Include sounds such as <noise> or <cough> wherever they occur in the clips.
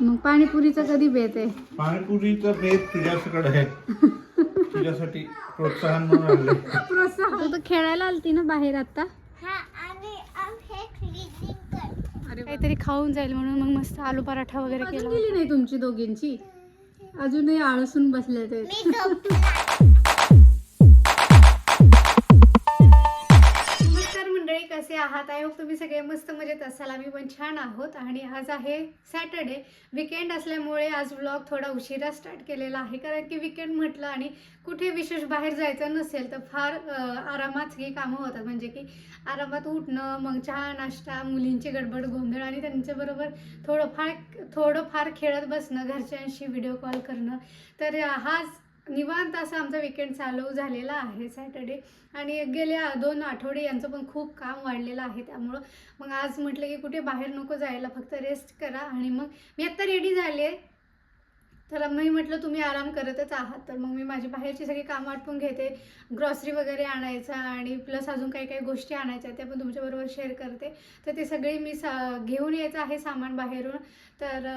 मग पाणीपुरीचा कधी बेत आहे? पाणीपुरीचा बेत तुझ्याकडे आहे. तुझ्यासाठी प्रोत्साहन म्हणून आणले प्रोत्साहन. तू तर खेळायला आलती ना बाहेर आता? हा आणि आम- हे क्लिनिंग कर अरे काहीतरी खाऊन जाईल म्हणून मग मस्त आलू पराठा वगैरे केला गेली नाही तुमची दोघींची अजूनही आळसून बसले ते. मी झोपला आहात. आय होप तुम्ही सगळे मस्त मजेत असाल. आम्ही पण छान आहोत. आणि आज आहे सॅटर्डे. विकेंड असल्यामुळे आज व्लॉग थोडा उशिरा स्टार्ट केलेला आहे. कारण की विकेंड म्हटलं आणि कुठे विशेष बाहेर जायचं नसेल तर फार आरामात ही कामं होतात. म्हणजे की आरामात उठणं मग चहा नाश्ता मुलींची गडबड गोंधळ आणि त्यांच्याबरोबर थोडंफार थोडंफार खेळत बसणं घरच्यांशी व्हिडिओ कॉल करणं. तर हाच निवांत असा आमचा विकेंड चालू झालेला आहे सॅटर्डे आणि गेल्या दोन आठवडे यांचं पण खूप काम वाढलेलं आहे. त्यामुळं मग आज म्हटलं की कुठे बाहेर नको जायला फक्त रेस्ट करा. आणि मग मी आत्ता रेडी झाले. तर मी म्हटलं तुम्ही आराम करतच आहात. तर मग मी माझी बाहेरची सगळी कामं आटपून घेते. ग्रॉसरी वगैरे आणायचा आणि प्लस अजून काही काही गोष्टी आणायच्या त्या पण तुमच्याबरोबर शेअर करते. तर ते सगळी मी सा घेऊन यायचं आहे सामान बाहेरून. तर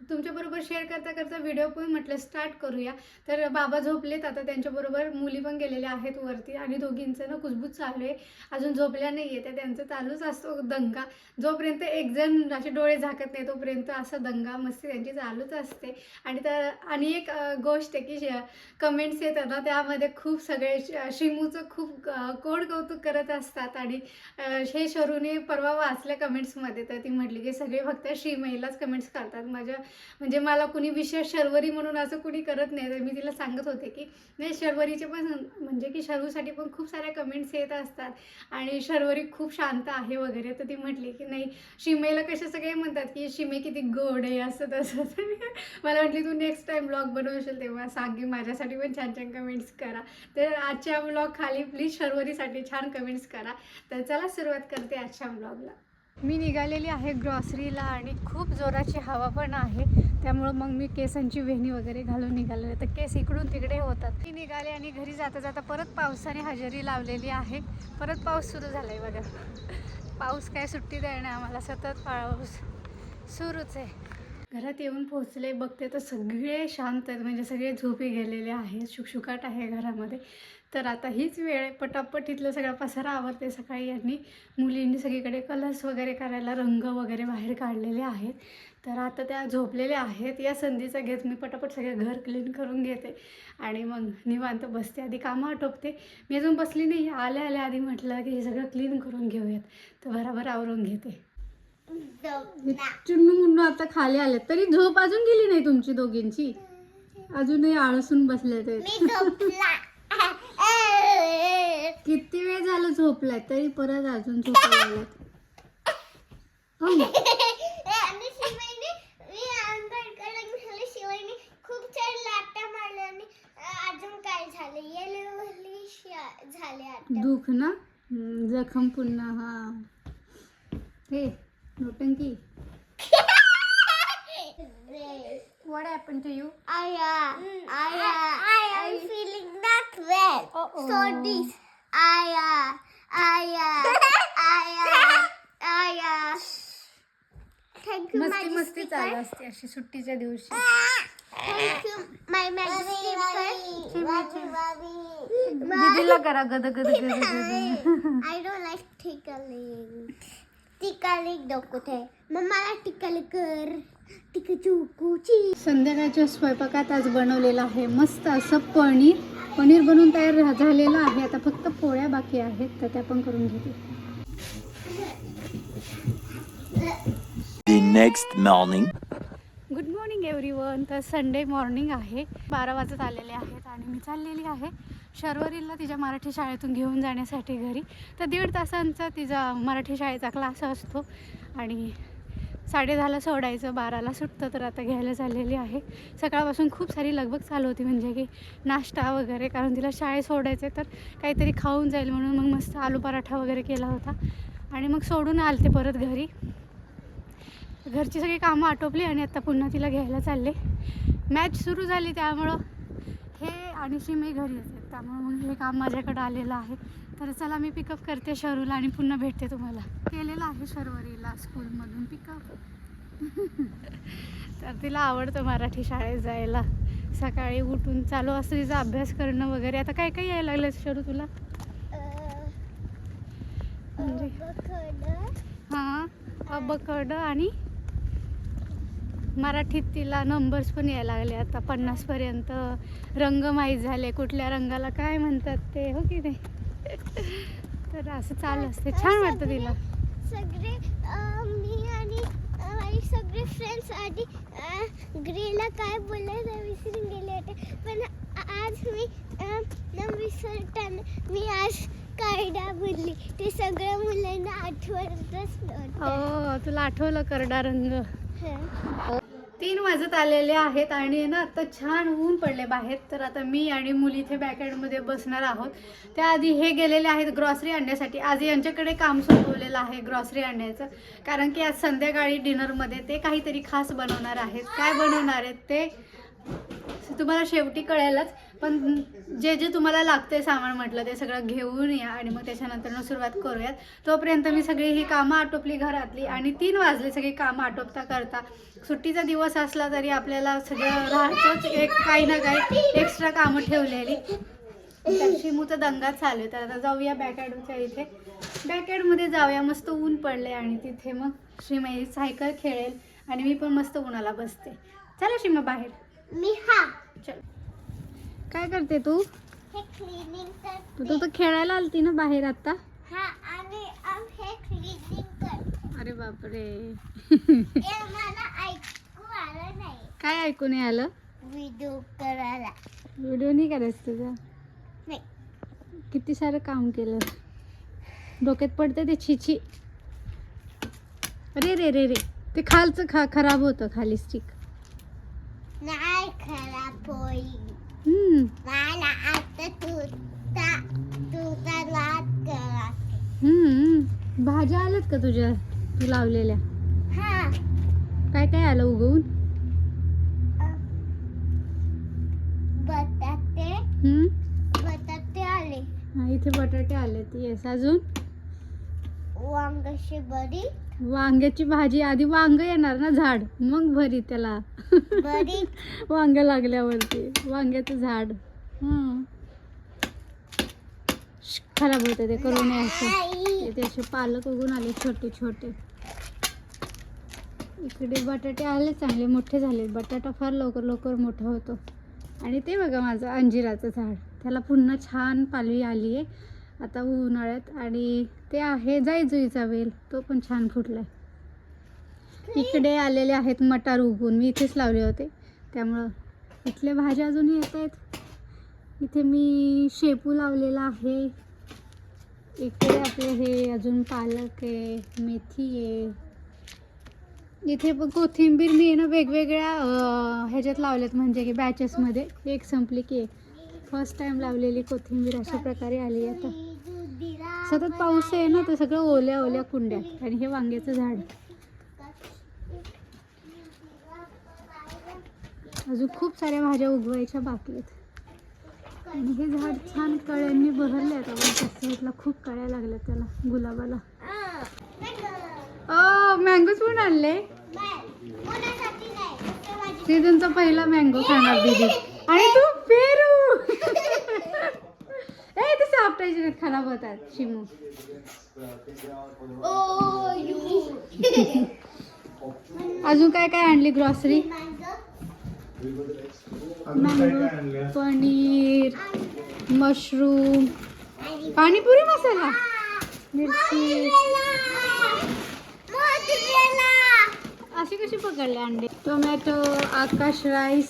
तुमच्याबरोबर शेअर करता करता व्हिडिओ पण म्हटलं स्टार्ट करूया. तर बाबा झोपलेत आता त्यांच्याबरोबर मुली पण गेलेल्या आहेत वरती आणि दोघींचं ना कुजबूज चालू आहे. अजून झोपल्या नाही आहे त्या त्यांचं चालूच असतो दंगा. जोपर्यंत एक जण असे डोळे झाकत नाही तोपर्यंत असा दंगा मस्ती त्यांची चालूच असते. आणि तर आणि एक गोष्ट आहे की कमेंट्स येतात ना त्यामध्ये खूप सगळे श- शिमूचं खूप कोड कौतुक करत असतात आणि हे शरूने परवा वाचल्या कमेंट्समध्ये तर ती म्हटली की सगळे फक्त श्रीमईलाच कमेंट्स करतात. माझ्या म्हणजे मला कुणी विशेष शर्वरी म्हणून असं कुणी करत नाही. तर मी तिला सांगत होते की नाही शर्वरीचे पण म्हणजे की शर्वूसाठी पण खूप साऱ्या कमेंट्स येत असतात आणि शर्वरी खूप शांत आहे वगैरे. तर ती म्हटली की नाही शिमेला कसे सगळे म्हणतात की शिमे किती गोड आहे असं तसं. <laughs> मला म्हटली तू नेक्स्ट टाइम ब्लॉग बनवशील तेव्हा सांग की माझ्यासाठी पण छान छान कमेंट्स करा. तर आजच्या ब्लॉग खाली प्लीज शर्वरीसाठी छान कमेंट्स करा. तर चला सुरुवात करते आजच्या ब्लॉगला मी निघालेली आहे ग्रॉसरीला आणि खूप जोराची हवा पण आहे. त्यामुळं मग मी केसांची वेणी वगैरे घालून निघालेले तर केस इकडून तिकडे होतात. मी निघाले आणि घरी जाता जाता परत पावसाने हजेरी लावलेली आहे. परत पाऊस सुरू झाला आहे बघा. पाऊस काय सुट्टी देणार आम्हाला सतत पाऊस सुरूच आहे. घरात येऊन पोहोचले बघते तर सगळे शांत आहेत. म्हणजे सगळे झोपे गेलेले आहेत. शुकशुकाट आहे घरामध्ये. तर आता हीच वेळ आहे. पटापट इथलं सगळा पसारा आवरते सकाळी यांनी. मुलींनी सगळीकडे कलर्स वगैरे करायला रंग वगैरे बाहेर काढलेले आहेत. तर आता त्या झोपलेल्या आहेत. या संधीचा घेत मी पटापट सगळं घर क्लीन करून घेते. आणि मग निवांत बसते. आधी कामं आटोपते. मी अजून बसली नाही. आल्या आल्या आधी म्हटलं की हे सगळं क्लीन करून घेऊयात. तर बराबर आवरून घेते. चुन्नू मुन्नू आता खाली आले तरी झोप अजून गेली नाही तुमची दोघींची? अजूनही आळसून बसले ते वेळ झालं झोपलाय तरी परत अजून झोपायला लागलात. हो. आणि शिवायने मी आंबेडकर झाले शिवायने खूप छान लाटा मारल्या आणि अजून काय झालं येलो झाले आता दुख ना जखम पुन्हा हा हे नोटंकी <laughs> What happened to you? Aya, Aya, I am feeling not well. Uh-oh. So this, आया आया <laughs> मस्ती चा आहे अशी सुट्टीच्या दिवशी. माय मॅडम शिवा करा गय आय डों लायक ठिका लई येई टिका लिख डोकं मम्माला टीका लिकर संध्याकाळच्या स्वयंपाकात आज बनवलेलं आहे मस्त असं पनीर. पनीर बनवून तयार झालेलं आहे. आता फक्त पोळ्या बाकी आहेत तर त्या पण करून घेते. Next morning. Good morning everyone तर संडे मॉर्निंग आहे. बारा वाजत आलेले आहेत आणि मी चाललेली आहे शर्वरीला तिच्या मराठी शाळेतून घेऊन जाण्यासाठी घरी. तर दीड तासांचा तिचा मराठी शाळेचा क्लास असतो आणि साडेदहाला सोडायचं बाराला सुटतं तर आता घ्यायला चाललेली आहे. सकाळपासून खूप सारी लगबग चालू होती म्हणजे की नाश्ता वगैरे कारण तिला शाळेत सोडायचं तर काहीतरी खाऊन जाईल म्हणून मग मस्त आलू पराठा वगैरे केला होता. आणि मग सोडून आलते परत घरी. घरची सगळी कामं आटोपली आणि आता पुन्हा तिला घ्यायला चालले. मॅच सुरू झाली त्यामुळं आणि शिमे घरी येते. त्यामुळं हे काम माझ्याकडं आलेलं आहे. तर चला मी पिकअप करते शरूला आणि पुन्हा भेटते तुम्हाला. केलेलं आहे शर्वरीला स्कूलमधून पिकअप <laughs> तर तिला आवडतं मराठी शाळेत जायला. सकाळी उठून चालू असतं तिचा अभ्यास करणं वगैरे. आता काय काय यायला लागलं शरू तुला? म्हणजे? हां अबकड आणि मराठीत तिला नंबर्स पण यायला लागले. आता पन्नासपर्यंत रंग माहीत झाले. कुठल्या रंगाला काय म्हणतात ते हो की नाही? <laughs> तर असं चालू असते. छान वाटतं तिला. सगळे मी आणि माझे सगळे फ्रेंड्स आधी ग्रेला काय बोलायला विसरून गेले होते. पण आज मी न विसरताना मी आज कायडा बोलली. ते सगळ्या मुलांना आठवतच नव्हतं. हो तुला आठवलं करडा रंग. तीन वाजत आलेले आहेत आणि ना आता छान ऊन पडले बाहेर. तर आता मी आणि मुली इथे बॅकयार्डमध्ये बसणार आहोत. त्याआधी हे गेलेले आहेत ग्रॉसरी आणण्यासाठी. आज यांच्याकडे काम सोपवलेलं आहे ग्रॉसरी आणण्याचं. कारण की आज संध्याकाळी डिनरमध्ये ते काहीतरी खास बनवणार आहेत. काय बनवणार आहेत ते? तुम्हाला शेवटी कळेलच. पण जे जे तुम्हाला लागते सामान म्हटलं ते सगळं घेऊन या आणि मग त्याच्यानंतर सुरुवात करूयात. तोपर्यंत मी सगळी ही कामं आटोपली घरातली आणि तीन वाजले सगळी कामं आटोपता करता. सुट्टीचा दिवस असला तरी आपल्याला सगळं राहतंच एक काही ना काही एक्स्ट्रा कामं ठेवलेली. शिमूचा दंगा चालू आहे. तर आता जाऊया बॅकयार्डच्या इथे. बॅकयार्डमध्ये जाऊया मस्त ऊन पडले आणि तिथे मग श्रीमयी सायकल खेळेल आणि मी पण मस्त उन्हाला बसते. चला शिमा बाहेर. मी हा. चल. काय करते तू? हे क्लिनिंग तू करते तर खेळायला आलती ना बाहेर आता. हा आणि अब हे क्लिनिंग कर अरे बापरे. हे मला ऐकू आलं नाही. काय ऐकून नाही आलं? व्हिडिओ करायला. व्हिडिओ नाही करायचं तुझा? नाही. किती सारं काम केलं. डोक्यात पडते ते छिची अरे रे रे रे. ते खालचं खा खराब होतं खाली स्टिक नाही खराब होईल. मला आता तुझा तुझा लाट करा हम्म. भाज्या आल्यात का तुझ्या? तू लावलेल्या. हा. काय काय आलं उगवून? बटाटे. हम्म. बटाटे आले. हा इथे बटाटे आलेत. येस अजून? वांगाची बरी वांग्याची भाजी आधी वांग येणार ना झाड? मग भरी त्याला. बरी <laughs> वांग लागल्यावरती. वांग्याचं झाड. हं. खराब होते ते करू नये असं आई ते असे पालक उगून आले छोटे छोटे. इकडे बटाटे आले चांगले मोठे झाले बटाटा फार लवकर लवकर मोठा होतो. आणि ते बघा माझं अंजिराचं झाड. त्याला पुन्हा छान पालवी आली आहे आता उन्हाळ्यात आणि ते आहे जाईजुईचा वेल. तो पण छान फुटलाय. इकडे आलेले आहेत मटार उगवून. मी इथेच लावले होते. त्यामुळं इथल्या भाज्या अजूनही येत आहेत. इथे मी शेपू लावलेला आहे. इकडे आपले हे अजून पालक आहे मेथी आहे. इथे पण कोथिंबीर मी आहे ना वेगवेगळ्या ह्याच्यात लावलेत. म्हणजे की बॅचेसमध्ये एक संपली की एक. फर्स्ट टाइम लावलेली कोथिंबीर अशा प्रकारे आली आता. सतत पाऊस आहे ना तर सगळं ओल्या ओल्या कुंड्यात आणि हे वांग्याचं झाड. अजून खूप साऱ्या भाज्या उगवायच्या बाकी आहेत. आणि हे झाड छान कळ्यांनी बहरले साईडला खूप कळ्या लागल्या त्याला गुलाबाला. ओ मँगोज पण आणले? सीझनचा पहिला मँगो खाणार दीदी. आणि तू पेरू खराब होतात शिमू. <laughs> अजून काय काय आणली ग्रॉसरी आणलं? पनीर मशरूम पाणीपुरी मसाला मिरची. अशी कशी पकडले अंडे? टोमॅटो आकाश राईस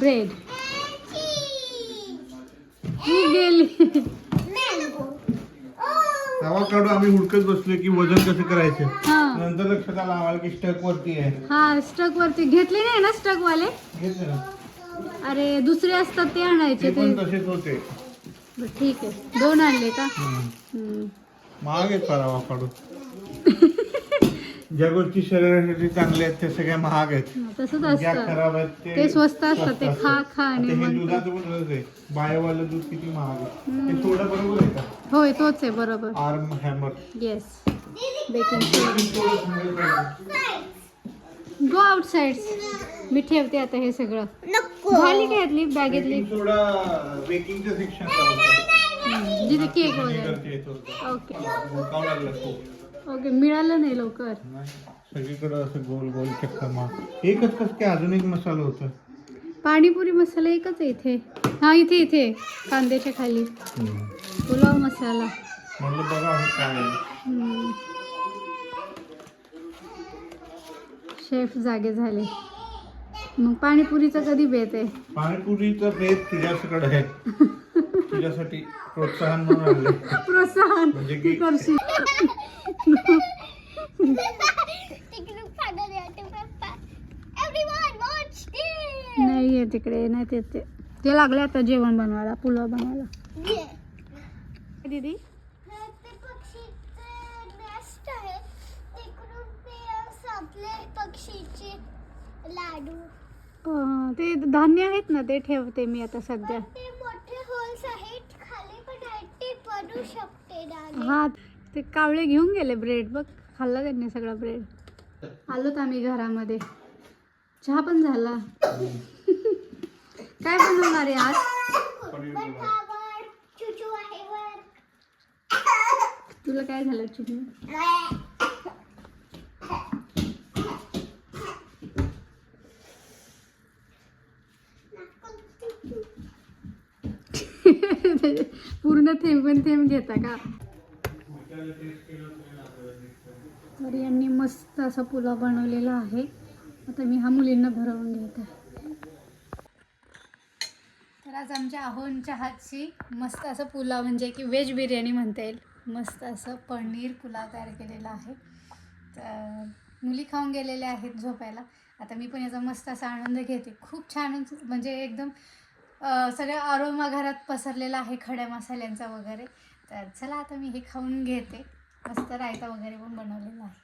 ब्रेड ही गेली तवा काढून आम्ही हुडकत बसलो की वजन कसं करायचं. हा. नंतर लक्षात आलं आम्हाला की स्टक वरती आहे. हा स्टक वरती. घेतले नाही ना स्टक वाले? घेतलं ना. अरे दुसरे असतात ते आणायचे ते ते. पण तसेच होते. बरं, ठीक आहे. दोन आणले का? हम्म. हम्म. महाग आहेत परावा काढून. ज्या गोष्टी शरीरासाठी चांगल्या आहेत त्या सगळ्या महाग आहेत. हा, तसंच ज्या असतं. खराब आहेत ते स्वस्त असतात, ते खा- खा आणि आता हे मग- दुधाचं पण तसंच आहे. बायोवालं दूध किती महाग आहे. हे सोडा बरोबर आहे का? होय तोच आहे बरोबर. Arm Hammer. Yes baking go outside मी ठेवते आता हे सगळं. नको. झाली काय यातली? बॅगेतली बेकिंग सोडा बेकिंगचं हम्म, जिथे केक वगैरे. करते येतो. ओके मुकावं लागलं खूप ओके मिळालं नाही लवकर. सगळीकडं असं गोल गोल चक्कर मार. एकच कस काय अजून एक मसाला होता? पाणीपुरी मसाला एकच आहे इथे. हा इथे इथे कांद्याच्या खाली. पुलाव मसाला. म्हणलं बघा हे काय आहे. हम्म. शेफ जागे झाले. मग पाणीपुरीचा कधी बेत आहे? पाणीपुरीचा बेत तुझ्याकडे आहे. तुझ्यासाठी प्रोत्साहन म्हणून आणले <laughs> प्रोत्साहन. म्हणजे तू की- करशील. नाही आहे तिकडे नाही ते ते लागले आता जेवण बनवायला पुलाव बनवायला. दीदी? लाडू ते धान्य आहेत ना ते ठेवते मी आता सध्या. ते मोठे होल्स आहेत खाली पण आहेत ते शकते डाली हा ते कावळे घेऊन गेले ब्रेड बघ खाल्ला त्यांनी सगळा ब्रेड आलोत आम्ही घरामध्ये. चहा पण झाला. काय बनवणार आहे आज? तुला काय झालं चिमणी <laughs> पूर्ण थेंब पण थेंब घेता का? तर यांनी मस्त असा पुलाव बनवलेला आहे. आता मी हा मुलींना भरवून घेते तर आज आमच्या आहोनच्या हातची मस्त असं पुलाव म्हणजे की व्हेज बिर्याणी म्हणता येईल. मस्त असं पनीर पुलाव तयार केलेला आहे. तर मुली खाऊन गेलेल्या आहेत झोपायला. आता मी पण याचा मस्त असा आनंद घेते. खूप छान म्हणजे एकदम सगळ्या आरोमा घरात पसरलेला आहे खड्या मसाल्यांचा वगैरे. तर चला आता मी हे खाऊन घेते. मस्त रायता वगैरे पण बनवलेला आहे.